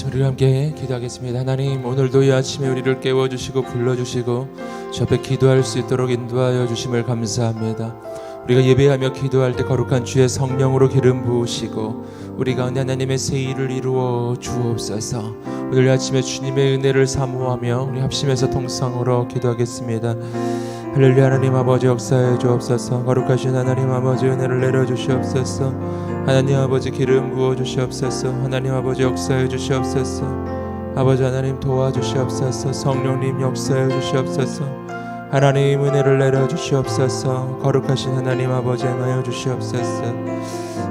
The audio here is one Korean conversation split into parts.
아침 우리 함께 기도하겠습니다. 하나님 오늘도 이 아침에 우리를 깨워주시고 불러주시고 저 앞에 기도할 수 있도록 인도하여 주심을 감사합니다. 우리가 예배하며 기도할 때 거룩한 주의 성령으로 기름 부으시고 우리 가운데 하나님의 새 일을 이루어 주옵소서. 오늘 아침에 주님의 은혜를 사모하며 우리 합심해서 통성으로 기도하겠습니다. 할렐루야 하나님 아버지 역사해 주옵소서. 거룩하신 하나님 아버지 은혜를 내려 주시옵소서. 하나님 아버지 기름 부어 주시옵소서. 하나님 아버지 역사해 주시옵소서. 아버지 하나님 도와주시옵소서. 성령님 역사해 주시옵소서. 하나님 은혜를 내려 주시옵소서. 거룩하신 하나님 아버지 행하여 주시옵소서.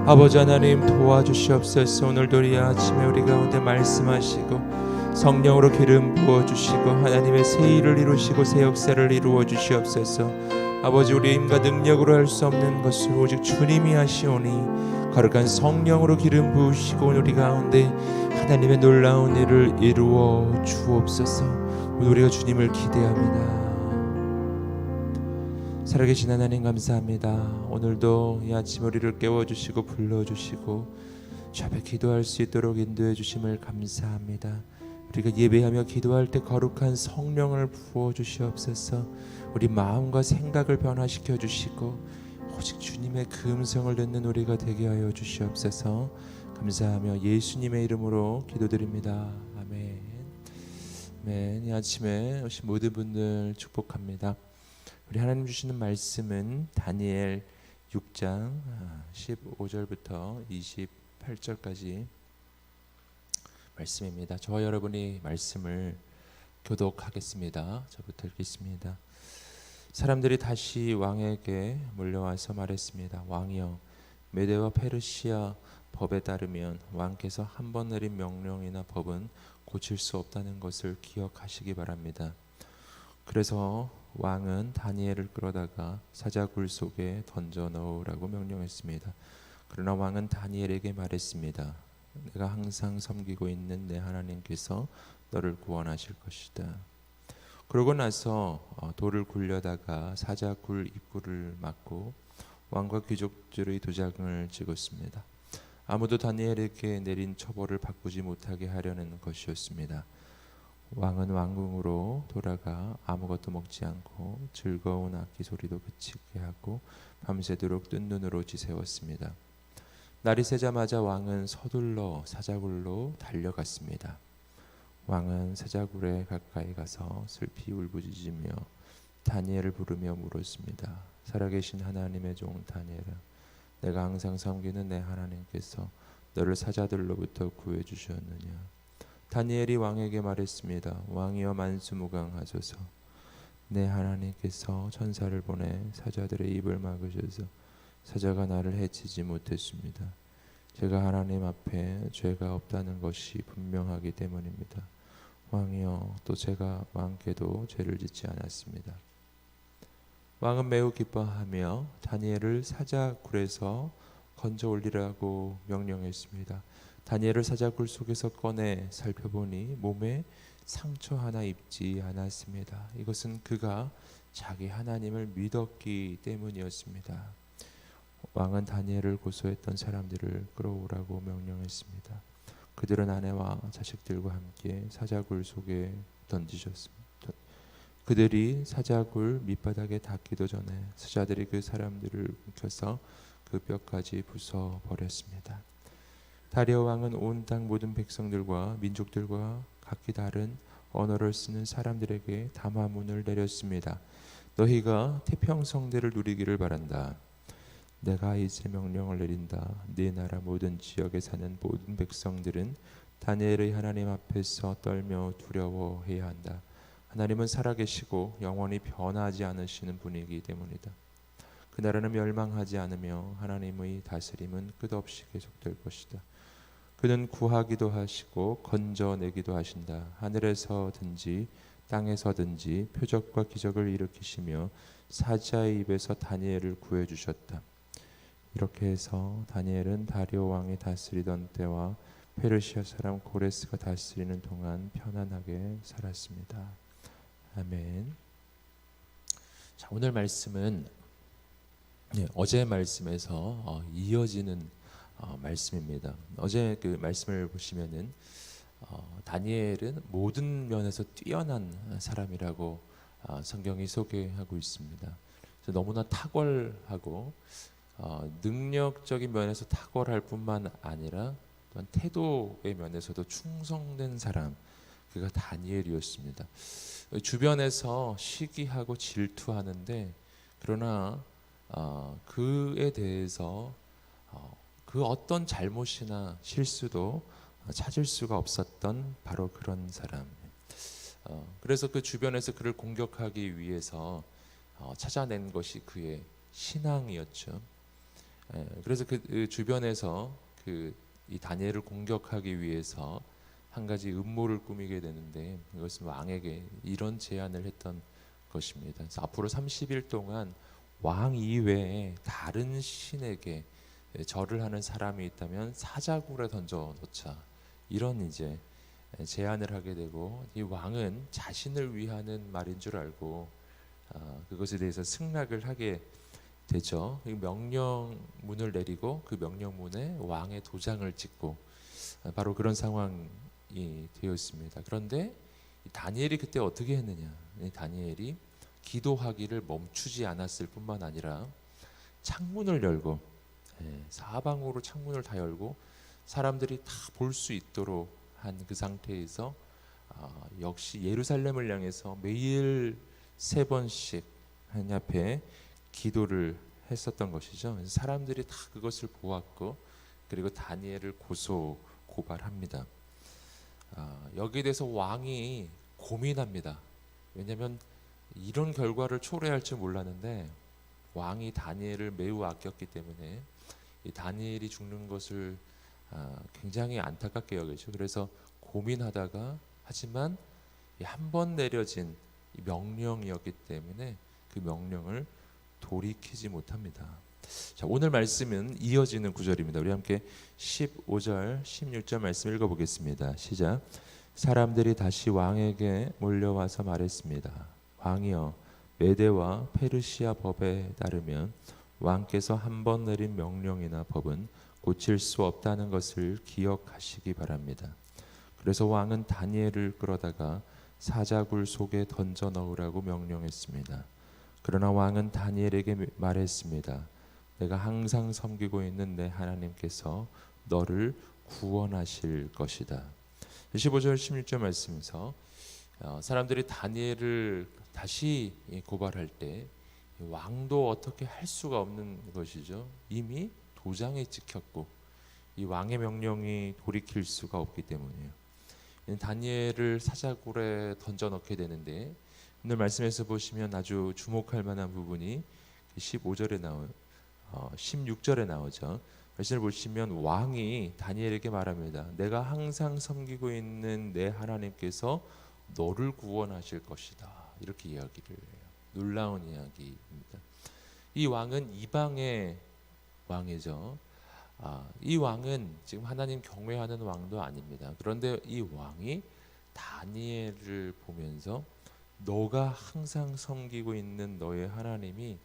아버지 하나님 도와주시옵소서. 오늘도 이 아침에 우리 가운데 말씀하시고 성령으로 기름 부어 주시고 하나님의 새 일을 이루시고 새 역사를 이루어 주시옵소서. 아버지 우리의 힘과 능력으로 할 수 없는 것을 오직 주님이 하시오니 거룩한 성령으로 기름 부으시고 우리 가운데 하나님의 놀라운 일을 이루어 주옵소서. 오늘 우리가 주님을 기대합니다. 살아계신 하나님 감사합니다. 오늘도 이 아침 우리를 깨워주시고 불러주시고 주 앞에 기도할 수 있도록 인도해 주심을 감사합니다. 우리가 예배하며 기도할 때 거룩한 성령을 부어 주시옵소서. 우리 마음과 생각을 변화시켜 주시고 오직 주님의 그 음성을 듣는 우리가 되게 하여 주시옵소서. 감사하며 예수님의 이름으로 기도드립니다. 아멘. 아멘. 이 아침에 오신 모든 분들 축복합니다. 우리 하나님 주시는 말씀은 다니엘 6장 15절부터 28절까지 말씀입니다. 저와 여러분이 말씀을 교독하겠습니다. 저부터 읽겠습니다. 사람들이 다시 왕에게 몰려와서 말했습니다. 왕이여, 메대와 페르시아 법에 따르면 왕께서 한 번 내린 명령이나 법은 고칠 수 없다는 것을 기억하시기 바랍니다. 그래서 왕은 다니엘을 끌어다가 사자굴 속에 던져 넣으라고 명령했습니다. 그러나 왕은 다니엘에게 말했습니다. 내가 항상 섬기고 있는 내 하나님께서 너를 구원하실 것이다. 그러고 나서 어, 돌을 굴려다가 사자 굴 입구를 막고 왕과 귀족들의 도장을 찍었습니다. 아무도 다니엘에게 내린 처벌을 바꾸지 못하게 하려는 것이었습니다. 왕은 왕궁으로 돌아가 아무것도 먹지 않고 즐거운 악기 소리도 그치게 하고 밤새도록 뜬 눈으로 지새웠습니다. 날이 새자마자 왕은 서둘러 사자굴로 달려갔습니다. 왕은 사자굴에 가까이 가서 슬피 울부짖으며 다니엘을 부르며 물었습니다. 살아계신 하나님의 종 다니엘아, 내가 항상 섬기는 내 하나님께서 너를 사자들로부터 구해 주셨느냐? 다니엘이 왕에게 말했습니다. 왕이여 만수무강하소서. 내 하나님께서 천사를 보내 사자들의 입을 막으셔서 사자가 나를 해치지 못했습니다. 제가 하나님 앞에 죄가 없다는 것이 분명하기 때문입니다. 왕이여 또 제가 왕께도 죄를 짓지 않았습니다. 왕은 매우 기뻐하며 다니엘을 사자굴에서 건져 올리라고 명령했습니다. 다니엘을 사자굴 속에서 꺼내 살펴보니 몸에 상처 하나 입지 않았습니다. 이것은 그가 자기 하나님을 믿었기 때문이었습니다. 왕은 다니엘을 고소했던 사람들을 끌어오라고 명령했습니다. 그들은 아내와 자식들과 함께 사자굴 속에 던지셨습니다. 그들이 사자굴 밑바닥에 닿기도 전에 사자들이 그 사람들을 움켜서 그 뼈까지 부숴 버렸습니다. 다리오 왕은 온 땅 모든 백성들과 민족들과 각기 다른 언어를 쓰는 사람들에게 담화문을 내렸습니다. 너희가 태평성대를 누리기를 바란다. 내가 이제 명령을 내린다. 네 나라 모든 지역에 사는 모든 백성들은 다니엘의 하나님 앞에서 떨며 두려워해야 한다. 하나님은 살아계시고 영원히 변하지 않으시는 분이기 때문이다. 그 나라는 멸망하지 않으며 하나님의 다스림은 끝없이 계속될 것이다. 그는 구하기도 하시고 건져내기도 하신다. 하늘에서든지 땅에서든지 표적과 기적을 일으키시며 사자의 입에서 다니엘을 구해 주셨다. 이렇게 해서 다니엘은 다리오 왕이 다스리던 때와 페르시아 사람 고레스가 다스리는 동안 편안하게 살았습니다. 아멘. 자, 오늘 말씀은 네, 어제 말씀에서 어, 이어지는 어, 말씀입니다. 어제 그 말씀을 보시면은 어, 다니엘은 모든 면에서 뛰어난 사람이라고 어, 성경이 소개하고 있습니다. 너무나 탁월하고 어, 능력적인 면에서 탁월할 뿐만 아니라 또한 태도의 면에서도 충성된 사람 그가 다니엘이었습니다. 주변에서 시기하고 질투하는데 그러나 어, 그에 대해서 어, 그 어떤 잘못이나 실수도 찾을 수가 없었던 바로 그런 사람. 어, 그래서 그 주변에서 그를 공격하기 위해서 어, 찾아낸 것이 그의 신앙이었죠. 에, 그래서 그, 그 주변에서 그 이 다니엘을 공격하기 위해서 한 가지 음모를 꾸미게 되는데 이것은 왕에게 이런 제안을 했던 것입니다. 앞으로 30일 동안 왕 이외에 다른 신에게 절을 하는 사람이 있다면 사자굴에 던져 놓자 이런 이제 제안을 하게 되고 이 왕은 자신을 위하는 말인 줄 알고 아, 그것에 대해서 승낙을 하게 되죠. 이 명령문을 내리고 그 명령문에 왕의 도장을 찍고 아, 바로 그런 상황이 되었습니다. 그런데 이 다니엘이 그때 어떻게 했느냐? 이 다니엘이 기도하기를 멈추지 않았을 뿐만 아니라 창문을 열고 예, 사방으로 창문을 다 열고 사람들이 다 볼 수 있도록 한 그 상태에서 아, 역시 예루살렘을 향해서 매일 세 번씩 하나님 앞에 기도를 했었던 것이죠. 그래서 사람들이 다 그것을 보았고 그리고 다니엘을 고소 고발합니다. 아, 여기에 대해서 왕이 고민합니다. 왜냐하면 이런 결과를 초래할 줄 몰랐는데 왕이 다니엘을 매우 아꼈기 때문에 이 다니엘이 죽는 것을 아, 굉장히 안타깝게 여기죠. 그래서 고민하다가 하지만 한 번 내려진 이 명령이었기 때문에 그 명령을 돌이키지 못합니다. 자, 오늘 말씀은 이어지는 구절입니다. 우리 함께 15절, 16절 말씀 읽어 보겠습니다. 시작. 사람들이 다시 왕에게 몰려와서 말했습니다. 왕이여, 메대와 페르시아 법에 따르면 왕께서 한 번 내린 명령이나 법은 고칠 수 없다는 것을 기억하시기 바랍니다. 그래서 왕은 다니엘을 끌어다가 사자굴 속에 던져 넣으라고 명령했습니다. 그러나 왕은 다니엘에게 말했습니다. 내가 항상 섬기고 있는 내 하나님께서 너를 구원하실 것이다. 15절 16절 말씀에서 어, 사람들이 다니엘을 다시 고발할 때 왕도 어떻게 할 수가 없는 것이죠. 이미 도장에 찍혔고 이 왕의 명령이 돌이킬 수가 없기 때문이에요. 다니엘을 사자굴에 던져 넣게 되는데 오늘 말씀에서 보시면 아주 주목할 만한 부분이 15절에 나오 어, 16절에 나오죠. 말씀을 보시면 왕이 다니엘에게 말합니다. 내가 항상 섬기고 있는 내 하나님께서 너를 구원하실 것이다. 이렇게 이야기를 해요. 놀라운 이야기입니다. 이 왕은 이방의 왕이죠. 아, 이 왕은 지금 하나님 경외하는 왕도 아닙니다. 그런데 이 왕이 다니엘을 보면서 너가 항상 섬기고 있는 너의 하나님이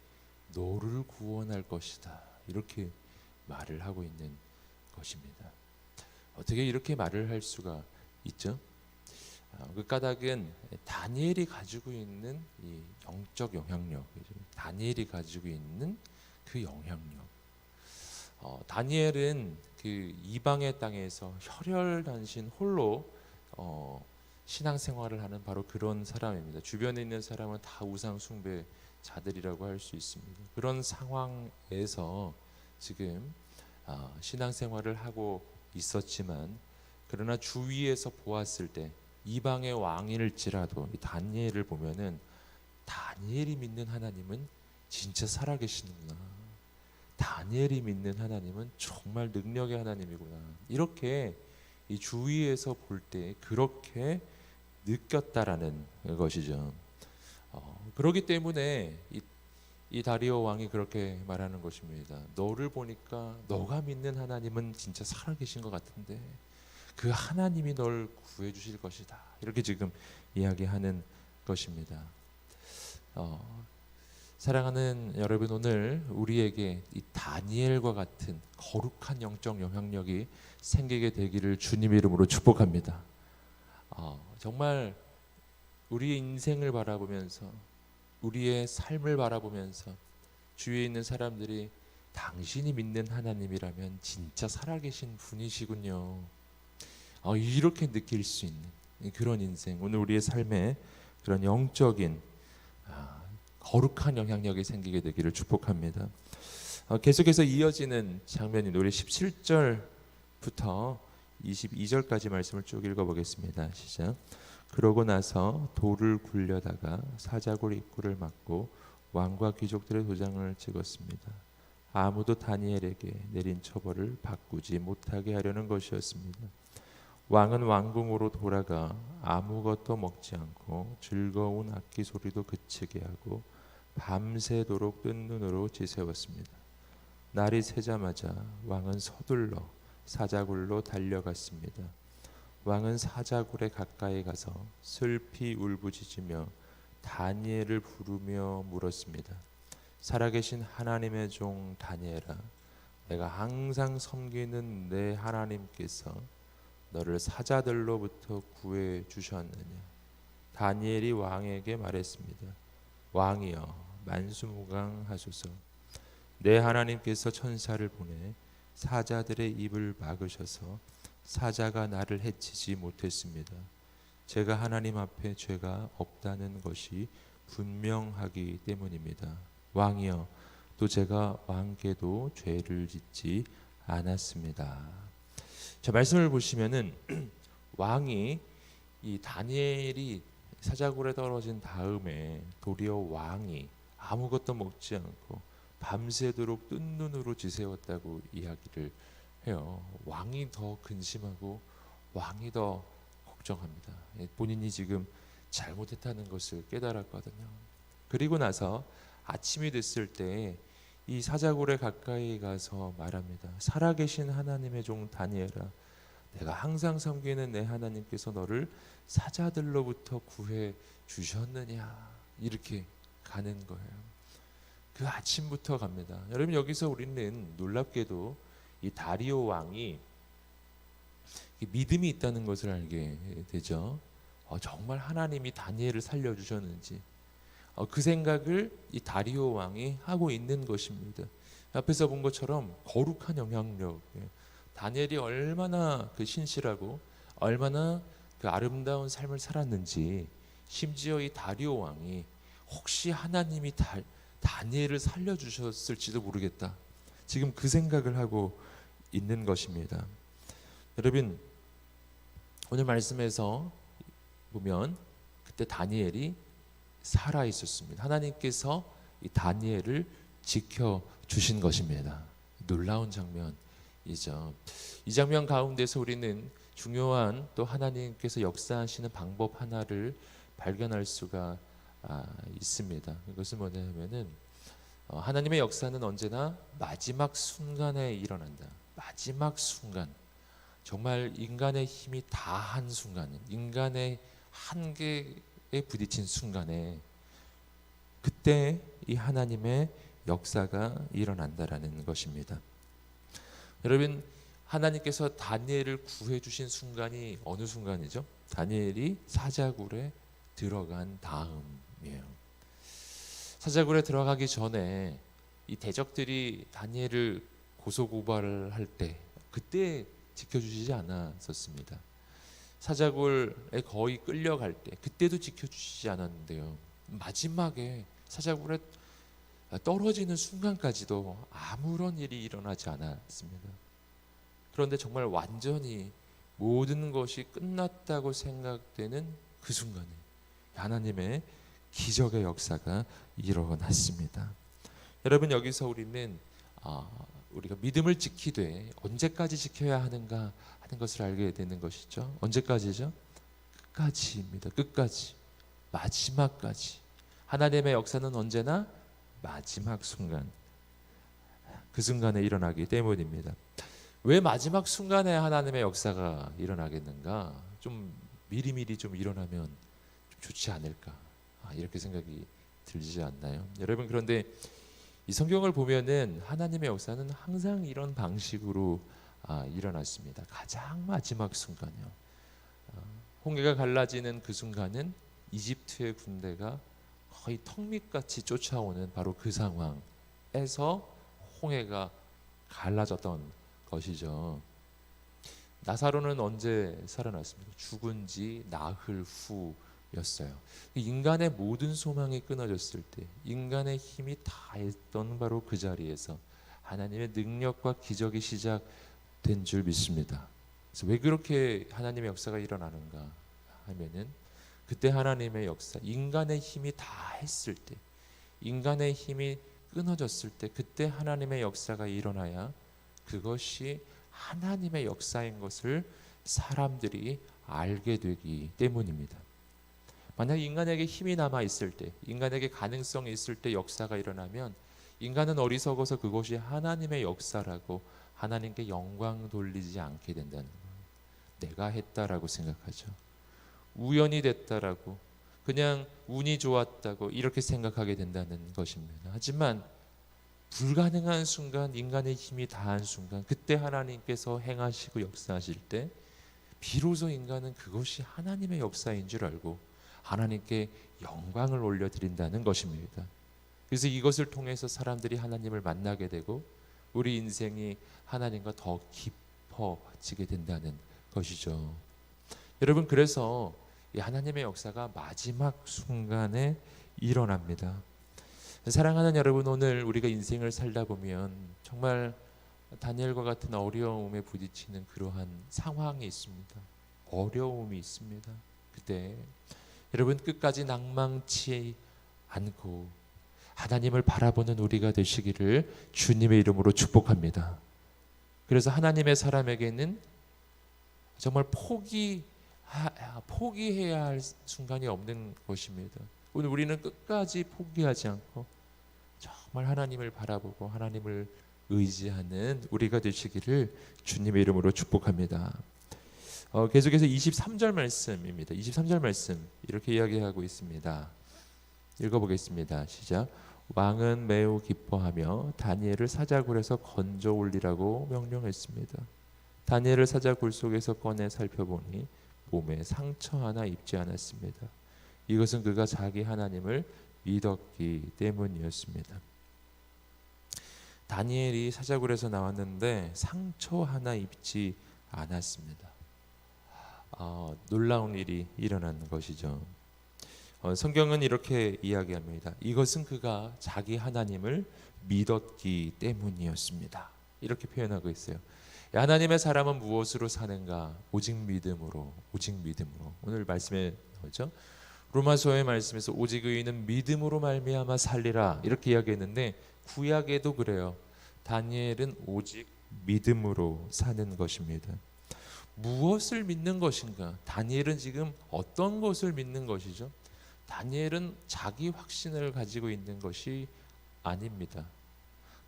너를 구원할 것이다. 이렇게 말을 하고 있는 것입니다. 어떻게 이렇게 말을 할 수가 있죠? 아, 그 까닭은 다니엘이 가지고 있는 이 영적 영향력, 다니엘이 가지고 있는 그 영향력. 어, 다니엘은 그 이방의 땅에서 혈혈단신 홀로 어, 신앙생활을 하는 바로 그런 사람입니다. 주변에 있는 사람은 다 우상 숭배자들이라고 할 수 있습니다. 그런 상황에서 지금 어, 신앙생활을 하고 있었지만 그러나 주위에서 보았을 때 이방의 왕일지라도 다니엘을 보면은 다니엘이 믿는 하나님은 진짜 살아계시는구나. 다니엘이 믿는 하나님은 정말 능력의 하나님이구나. 이렇게 이 주위에서 볼 때 그렇게 느꼈다라는 것이죠. 어, 그렇기 때문에 이, 이 다리오 왕이 그렇게 말하는 것입니다. 너를 보니까 너가 믿는 하나님은 진짜 살아계신 것 같은데 그 하나님이 널 구해 주실 것이다. 이렇게 지금 이야기하는 것입니다. 어, 사랑하는 여러분 오늘 우리에게 이 다니엘과 같은 거룩한 영적 영향력이 생기게 되기를 주님 이름으로 축복합니다. 어, 정말 우리의 인생을 바라보면서 우리의 삶을 바라보면서 주위에 있는 사람들이 당신이 믿는 하나님이라면 진짜 살아계신 분이시군요. 어, 이렇게 느낄 수 있는 그런 인생 오늘 우리의 삶에 그런 영적인 아, 거룩한 영향력이 생기게 되기를 축복합니다. 어, 계속해서 이어지는 장면이 노래 17절부터 22절까지 말씀을 쭉 읽어보겠습니다. 시작. 그러고 나서 돌을 굴려다가 사자굴 입구를 막고 왕과 귀족들의 도장을 찍었습니다. 아무도 다니엘에게 내린 처벌을 바꾸지 못하게 하려는 것이었습니다. 왕은 왕궁으로 돌아가 아무것도 먹지 않고 즐거운 악기 소리도 그치게 하고 밤새도록 뜬 눈으로 지새웠습니다. 날이 새자마자 왕은 서둘러 사자굴로 달려갔습니다. 왕은 사자굴에 가까이 가서 슬피 울부짖으며 다니엘을 부르며 물었습니다. 살아계신 하나님의 종 다니엘아, 내가 항상 섬기는 내 하나님께서 너를 사자들로부터 구해 주셨느냐? 다니엘이 왕에게 말했습니다. 왕이여, 만수무강하소서. 내 하나님께서 천사를 보내 사자들의 입을 막으셔서 사자가 나를 해치지 못했습니다. 제가 하나님 앞에 죄가 없다는 것이 분명하기 때문입니다. 왕이여, 또 제가 왕께도 죄를 짓지 않았습니다. 자 말씀을 보시면은 왕이 이 다니엘이 사자굴에 떨어진 다음에 도리어 왕이 아무것도 먹지 않고 밤새도록 뜬 눈으로 지새웠다고 이야기를 해요. 왕이 더 근심하고 왕이 더 걱정합니다. 예, 본인이 지금 잘못했다는 것을 깨달았거든요. 그리고 나서 아침이 됐을 때 이 사자굴에 가까이 가서 말합니다. 살아계신 하나님의 종 다니엘아, 내가 항상 섬기는 내 하나님께서 너를 사자들로부터 구해 주셨느냐 이렇게 가는 거예요. 그 아침부터 갑니다. 여러분 여기서 우리는 놀랍게도 이 다리오 왕이 믿음이 있다는 것을 알게 되죠. 어, 정말 하나님이 다니엘을 살려주셨는지 어, 그 생각을 이 다리오 왕이 하고 있는 것입니다. 앞에서 본 것처럼 거룩한 영향력. 예. 다니엘이 얼마나 그 신실하고 얼마나 그 아름다운 삶을 살았는지 심지어 이 다리오 왕이 혹시 하나님이 다, 다니엘을 살려주셨을지도 모르겠다. 지금 그 생각을 하고 있는 것입니다. 여러분 오늘 말씀에서 보면 그때 다니엘이 살아 있었습니다. 하나님께서 이 다니엘을 지켜 주신 것입니다. 놀라운 장면이죠. 이 장면 가운데서 우리는 중요한 또 하나님께서 역사하시는 방법 하나를 발견할 수가 아, 있습니다. 이것은 뭐냐면은 어, 하나님의 역사는 언제나 마지막 순간에 일어난다. 마지막 순간. 정말 인간의 힘이 다 한 순간, 인간의 한계에 부딪힌 순간에 그때 이 하나님의 역사가 일어난다라는 것입니다. 여러분 하나님께서 다니엘을 구해 주신 순간이 어느 순간이죠? 다니엘이 사자굴에 들어간 다음 이에요. 사자굴에 들어가기 전에 이 대적들이 다니엘을 고소 고발을 할 때 그때 지켜주시지 않았었습니다. 사자굴에 거의 끌려갈 때 그때도 지켜주시지 않았는데요. 마지막에 사자굴에 떨어지는 순간까지도 아무런 일이 일어나지 않았습니다. 그런데 정말 완전히 모든 것이 끝났다고 생각되는 그 순간에 하나님의 기적의 역사가 일어났습니다. 여러분 여기서 우리는 아, 우리가 믿음을 지키되 언제까지 지켜야 하는가 하는 것을 알게 되는 것이죠. 언제까지죠? 끝까지입니다. 끝까지 마지막까지 하나님의 역사는 언제나 마지막 순간 그 순간에 일어나기 때문입니다. 왜 마지막 순간에 하나님의 역사가 일어나겠는가? 좀 미리미리 좀 일어나면 좀 좋지 않을까? 아, 이렇게 생각이 들지 않나요? 여러분 그런데 이 성경을 보면은 하나님의 역사는 항상 이런 방식으로 아, 일어났습니다. 가장 마지막 순간이요. 어, 홍해가 갈라지는 그 순간은 이집트의 군대가 거의 턱밑같이 쫓아오는 바로 그 상황에서 홍해가 갈라졌던 것이죠. 나사로는 언제 살아났습니까? 죽은 지 나흘 후 였어요. 인간의 모든 소망이 끊어졌을 때, 인간의 힘이 다 했던 바로 그 자리에서 하나님의 능력과 기적이 시작된 줄 믿습니다. 그래서 왜 그렇게 하나님의 역사가 일어나는가 하면은 그때 하나님의 역사, 인간의 힘이 다 했을 때, 인간의 힘이 끊어졌을 때, 그때 하나님의 역사가 일어나야 그것이 하나님의 역사인 것을 사람들이 알게 되기 때문입니다. 만약 인간에게 힘이 남아 있을 때, 인간에게 가능성이 있을 때 역사가 일어나면 인간은 어리석어서 그것이 하나님의 역사라고 하나님께 영광 돌리지 않게 된다는 거예요. 내가 했다라고 생각하죠. 우연이 됐다라고 그냥 운이 좋았다고 이렇게 생각하게 된다는 것입니다. 하지만 불가능한 순간 인간의 힘이 다한 순간 그때 하나님께서 행하시고 역사하실 때 비로소 인간은 그것이 하나님의 역사인 줄 알고 하나님께 영광을 올려드린다는 것입니다. 그래서 이것을 통해서 사람들이 하나님을 만나게 되고 우리 인생이 하나님과 더 깊어지게 된다는 것이죠. 여러분 그래서 이 하나님의 역사가 마지막 순간에 일어납니다. 사랑하는 여러분 오늘 우리가 인생을 살다 보면 정말 다니엘과 같은 어려움에 부딪히는 그러한 상황이 있습니다. 어려움이 있습니다. 그때 여러분 끝까지 낭망치 않고 하나님을 바라보는 우리가 되시기를 주님의 이름으로 축복합니다. 그래서 하나님의 사람에게는 정말 포기 포기해야 할 순간이 없는 것입니다. 오늘 우리는 끝까지 포기하지 않고 정말 하나님을 바라보고 하나님을 의지하는 우리가 되시기를 주님의 이름으로 축복합니다. 어, 계속해서 23절 말씀입니다. 23절 말씀 이렇게 이야기하고 있습니다. 읽어보겠습니다. 시작. 왕은 매우 기뻐하며 다니엘을 사자굴에서 건져 올리라고 명령했습니다. 다니엘을 사자굴 속에서 꺼내 살펴보니 몸에 상처 하나 입지 않았습니다. 이것은 그가 자기 하나님을 믿었기 때문이었습니다. 다니엘이 사자굴에서 나왔는데 상처 하나 입지 않았습니다. 어, 놀라운 일이 일어난 것이죠. 어, 성경은 이렇게 이야기합니다. 이것은 그가 자기 하나님을 믿었기 때문이었습니다. 이렇게 표현하고 있어요. 하나님의 사람은 무엇으로 사는가? 오직 믿음으로, 오직 믿음으로. 오늘 말씀에 나오죠. 로마서의 말씀에서 오직 의인은 믿음으로 말미암아 살리라 이렇게 이야기했는데 구약에도 그래요. 다니엘은 오직 믿음으로 사는 것입니다. 무엇을 믿는 것인가? 다니엘은 지금 어떤 것을 믿는 것이죠? 다니엘은 자기 확신을 가지고 있는 것이 아닙니다.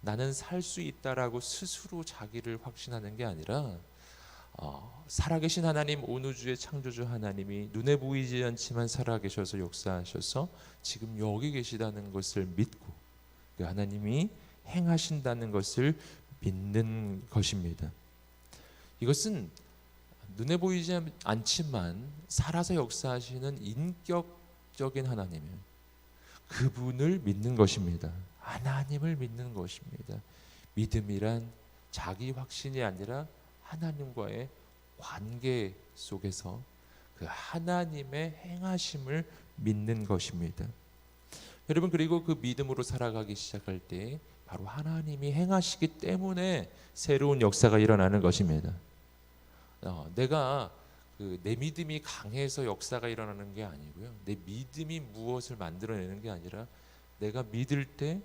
나는 살 수 있다라고 스스로 자기를 확신하는 게 아니라 어, 살아계신 하나님 온 우주의 창조주 하나님이 눈에 보이지 않지만 살아계셔서 역사하셔서 지금 여기 계시다는 것을 믿고 그 하나님이 행하신다는 것을 믿는 것입니다. 이것은 눈에 보이지 않지만 살아서 역사하시는 인격적인 하나님 그분을 믿는 것입니다. 하나님을 믿는 것입니다. 믿음이란 자기 확신이 아니라 하나님과의 관계 속에서 그 하나님의 행하심을 믿는 것입니다. 여러분 그리고 그 믿음으로 살아가기 시작할 때 바로 하나님이 행하시기 때문에 새로운 역사가 일어나는 것입니다. 어, 내가 그 내 믿음이 강해서 역사가 일어나는 게 아니고요. 내 믿음이 무엇을 만들어내는 게 아니라 내가 믿을 때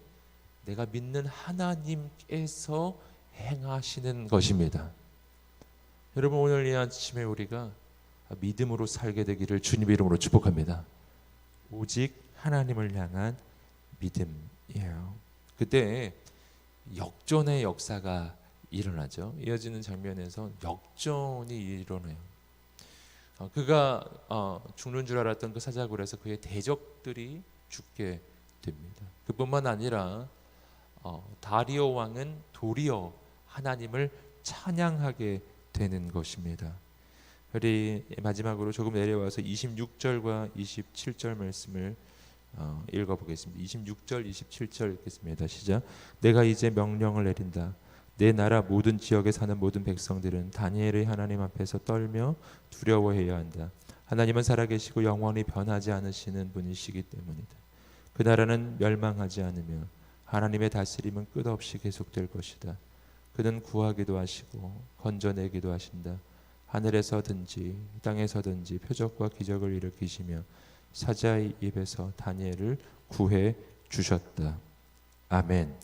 내가 믿는 하나님께서 행하시는 것입니다. 여러분 오늘 이 아침에 우리가 믿음으로 살게 되기를 주님 이름으로 축복합니다. 오직 하나님을 향한 믿음이에요. 그때 역전의 역사가 일어나죠. 이어지는 장면에서 역전이 일어나요. 어, 그가 어, 죽는 줄 알았던 그 사자굴에서 그의 대적들이 죽게 됩니다. 그뿐만 아니라 어, 다리오 왕은 도리어 하나님을 찬양하게 되는 것입니다. 우리 마지막으로 조금 내려와서 26절과 27절 말씀을 어, 읽어보겠습니다. 26절, 27절 읽겠습니다. 시작. 내가 이제 명령을 내린다. 내 나라 모든 지역에 사는 모든 백성들은 다니엘의 하나님 앞에서 떨며 두려워해야 한다. 하나님은 살아계시고 영원히 변하지 않으시는 분이시기 때문이다. 그 나라는 멸망하지 않으며 하나님의 다스림은 끝없이 계속될 것이다. 그는 구하기도 하시고 건져내기도 하신다. 하늘에서든지 땅에서든지 표적과 기적을 일으키시며 사자의 입에서 다니엘을 구해 주셨다. 아멘.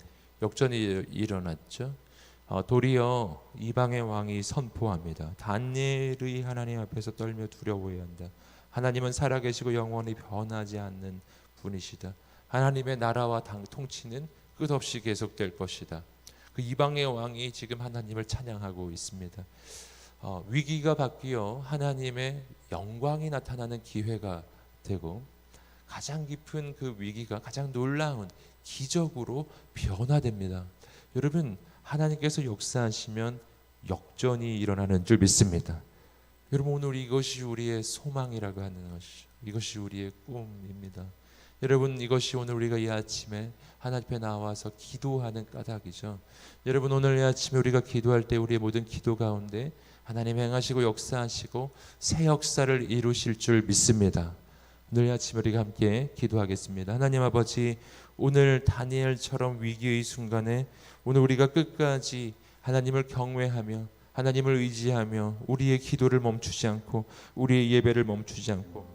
역전이 일어났죠. 어, 도리어 이방의 왕이 선포합니다. 다니엘의 하나님 앞에서 떨며 두려워해야 한다. 하나님은 살아계시고 영원히 변하지 않는 분이시다. 하나님의 나라와 당 통치는 끝없이 계속될 것이다. 그 이방의 왕이 지금 하나님을 찬양하고 있습니다. 어, 위기가 바뀌어 하나님의 영광이 나타나는 기회가 되고 가장 깊은 그 위기가 가장 놀라운 기적으로 변화됩니다. 여러분 하나님께서 역사하시면 역전이 일어나는 줄 믿습니다. 여러분 오늘 이것이 우리의 소망이라고 하는 것이죠. 이것이 우리의 꿈입니다. 여러분 이것이 오늘 우리가 이 아침에 하나님 앞에 나와서 기도하는 까닭이죠. 여러분 오늘 이 아침에 우리가 기도할 때 우리의 모든 기도 가운데 하나님 행하시고 역사하시고 새 역사를 이루실 줄 믿습니다. 오늘 이 아침에 우리가 함께 기도하겠습니다. 하나님 아버지 오늘 다니엘처럼 위기의 순간에 오늘 우리가 끝까지 하나님을 경외하며 하나님을 의지하며 우리의 기도를 멈추지 않고 우리의 예배를 멈추지 않고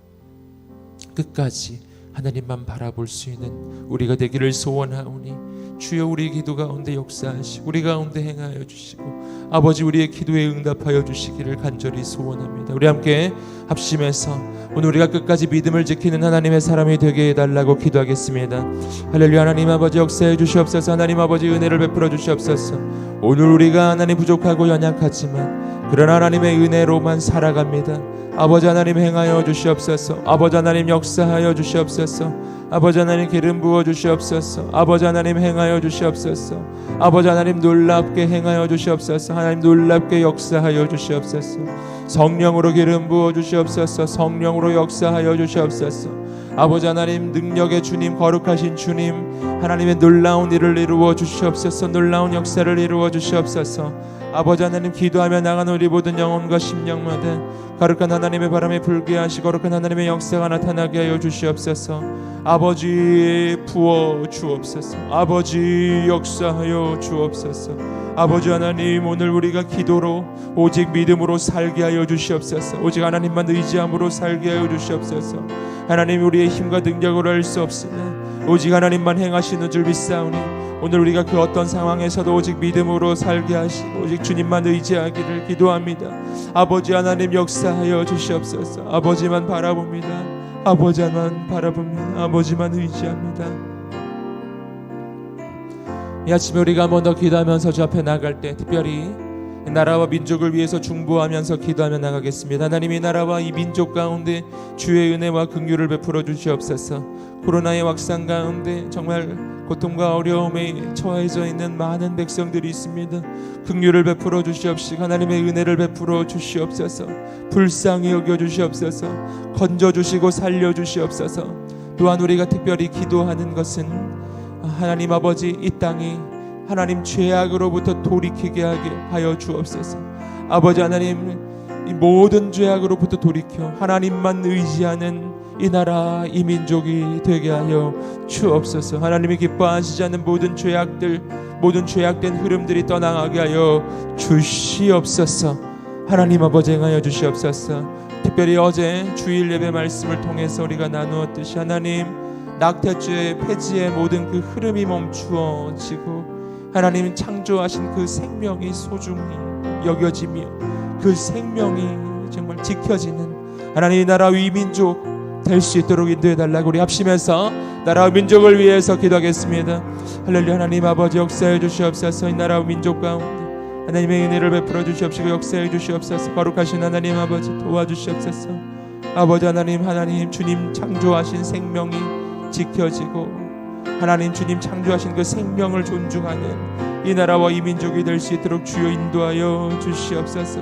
끝까지 하나님만 바라볼 수 있는 우리가 되기를 소원하오니 주여 우리 기도 가운데 역사하시고 우리 가운데 행하여 주시고 아버지 우리의 기도에 응답하여 주시기를 간절히 소원합니다. 우리 함께 합심해서 오늘 우리가 끝까지 믿음을 지키는 하나님의 사람이 되게 해달라고 기도하겠습니다. 할렐루야 하나님 아버지 역사해 주시옵소서 하나님 아버지 은혜를 베풀어 주시옵소서 오늘 우리가 하나님 부족하고 연약하지만 그런 하나님의 은혜로만 살아갑니다. 아버지 하나님 행하여 주시옵소서. 아버지 하나님 역사하여 주시옵소서. 아버지 하나님 기름 부어 주시옵소서. 아버지 하나님 행하여 주시옵소서. 아버지 하나님 놀랍게 행하여 주시옵소서. 하나님 놀랍게 역사하여 주시옵소서. 성령으로 기름 부어 주시옵소서. 성령으로 역사하여 주시옵소서 아버지 하나님 능력의 주님 거룩하신 주님 하나님의 놀라운 일을 이루어 주시옵소서 놀라운 역사를 이루어 주시옵소서. 아버지 하나님 기도하며 나가는 우리 모든 영혼과 심령마다 거룩한 하나님의 바람에 불게 하시고 거룩한 하나님의 역사가 나타나게 하여 주시옵소서. 아버지 부어 주옵소서. 아버지 역사하여 주옵소서. 아버지 하나님 오늘 우리가 기도로 오직 믿음으로 살게 하여 주시옵소서. 오직 하나님만 의지함으로 살게 하여 주시옵소서 하나님 우리의 힘과 능력으로 할 수 없으나 오직 하나님만 행하시는 줄 믿사오니 오늘 우리가 그 어떤 상황에서도 오직 믿음으로 살게 하시고 오직 주님만 의지하기를 기도합니다. 아버지 하나님 역사하여 주시옵소서. 아버지만 바라봅니다. 아버지만 바라봅니다. 아버지만 의지합니다. 이 아침에 우리가 한번 더 기도하면서 주 앞에 나갈 때 특별히 나라와 민족을 위해서 중보하면서 기도하며 나가겠습니다. 하나님 이 나라와 이 민족 가운데 주의 은혜와 긍휼을 베풀어 주시옵소서. 코로나의 확산 가운데 정말 고통과 어려움에 처해져 있는 많은 백성들이 있습니다. 긍휼을 베풀어 주시옵시고 하나님의 은혜를 베풀어 주시옵소서. 불쌍히 여겨 주시옵소서. 건져 주시고 살려 주시옵소서. 또한 우리가 특별히 기도하는 것은 하나님 아버지 이 땅이 하나님 죄악으로부터 돌이키게 하게 하여 주옵소서. 아버지 하나님 이 모든 죄악으로부터 돌이켜 하나님만 의지하는 이 나라 이 민족이 되게 하여 주옵소서. 하나님이 기뻐하시지 않는 모든 죄악들 모든 죄악된 흐름들이 떠나가게 하여 주시옵소서. 하나님 아버지 행하여 주시옵소서. 특별히 어제 주일 예배 말씀을 통해서 우리가 나누었듯이 하나님 낙태죄 폐지의 모든 그 흐름이 멈추어지고 하나님 창조하신 그 생명이 소중히 여겨지며 그 생명이 정말 지켜지는 하나님 나라 위민족 될 수 있도록 인도해 달라고 우리 합심해서 나라와 민족을 위해서 기도하겠습니다. 할렐루야 하나님 아버지 역사해 주시옵소서 이 나라와 민족 가운데. 하나님의 은혜를 베풀어 주시옵시고 역사해 주시옵소서. 거룩하신 하나님 아버지 도와주시옵소서. 아버지 하나님 하나님 주님 창조하신 생명이 지켜지고 하나님 주님 창조하신 그 생명을 존중하는 이 나라와 이 민족이 될 수 있도록 주여 인도하여 주시옵소서.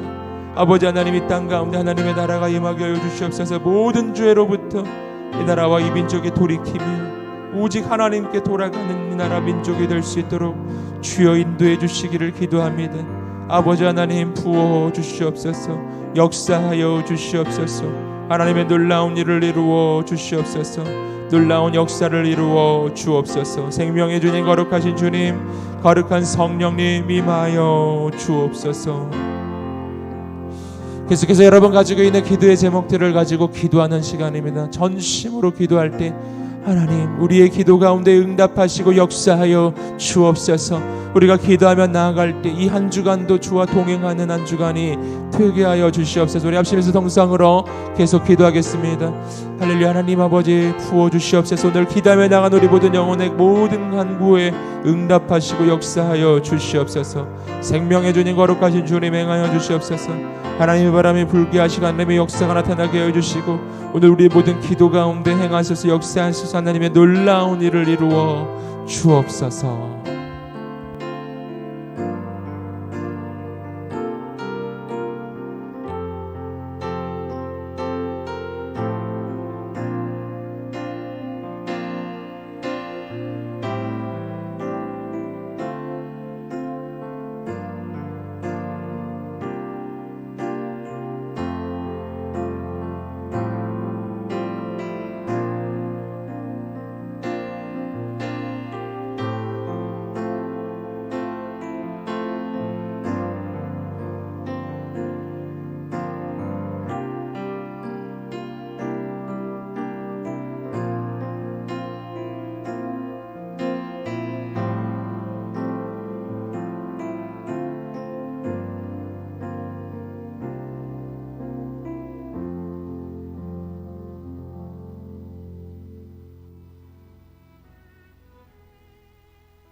아버지 하나님 이 땅 가운데 하나님의 나라가 임하게 하여 주시옵소서. 모든 죄로부터 이 나라와 이 민족이 돌이키며 오직 하나님께 돌아가는 이 나라 민족이 될 수 있도록 주여 인도해 주시기를 기도합니다. 아버지 하나님 부어 주시옵소서. 역사하여 주시옵소서. 하나님의 놀라운 일을 이루어 주시옵소서 놀라운 역사를 이루어 주옵소서. 생명의 주님 거룩하신 주님 거룩한 성령님 임하여 주옵소서. 계속해서 여러분 가지고 있는 기도의 제목들을 가지고 기도하는 시간입니다. 전심으로 기도할 때 하나님 우리의 기도 가운데 응답하시고 역사하여 주옵소서. 우리가 기도하며 나아갈 때 이 한 주간도 주와 동행하는 한 주간이 되게 하여 주시옵소서. 우리 합심해서 동상으로 계속 기도하겠습니다. 할렐루야 하나님 아버지 부어 주시옵소서. 오늘 기도하며 나간 우리 모든 영혼의 모든 간구에 응답하시고 역사하여 주시옵소서. 생명의 주님 거룩하신 주님 행하여 주시옵소서. 하나님의 바람이 불게 하시고 하나님의 역사가 나타나게 하여 주시고 오늘 우리 모든 기도 가운데 행하셔서 역사하셔서 하나님의 놀라운 일을 이루어 주옵소서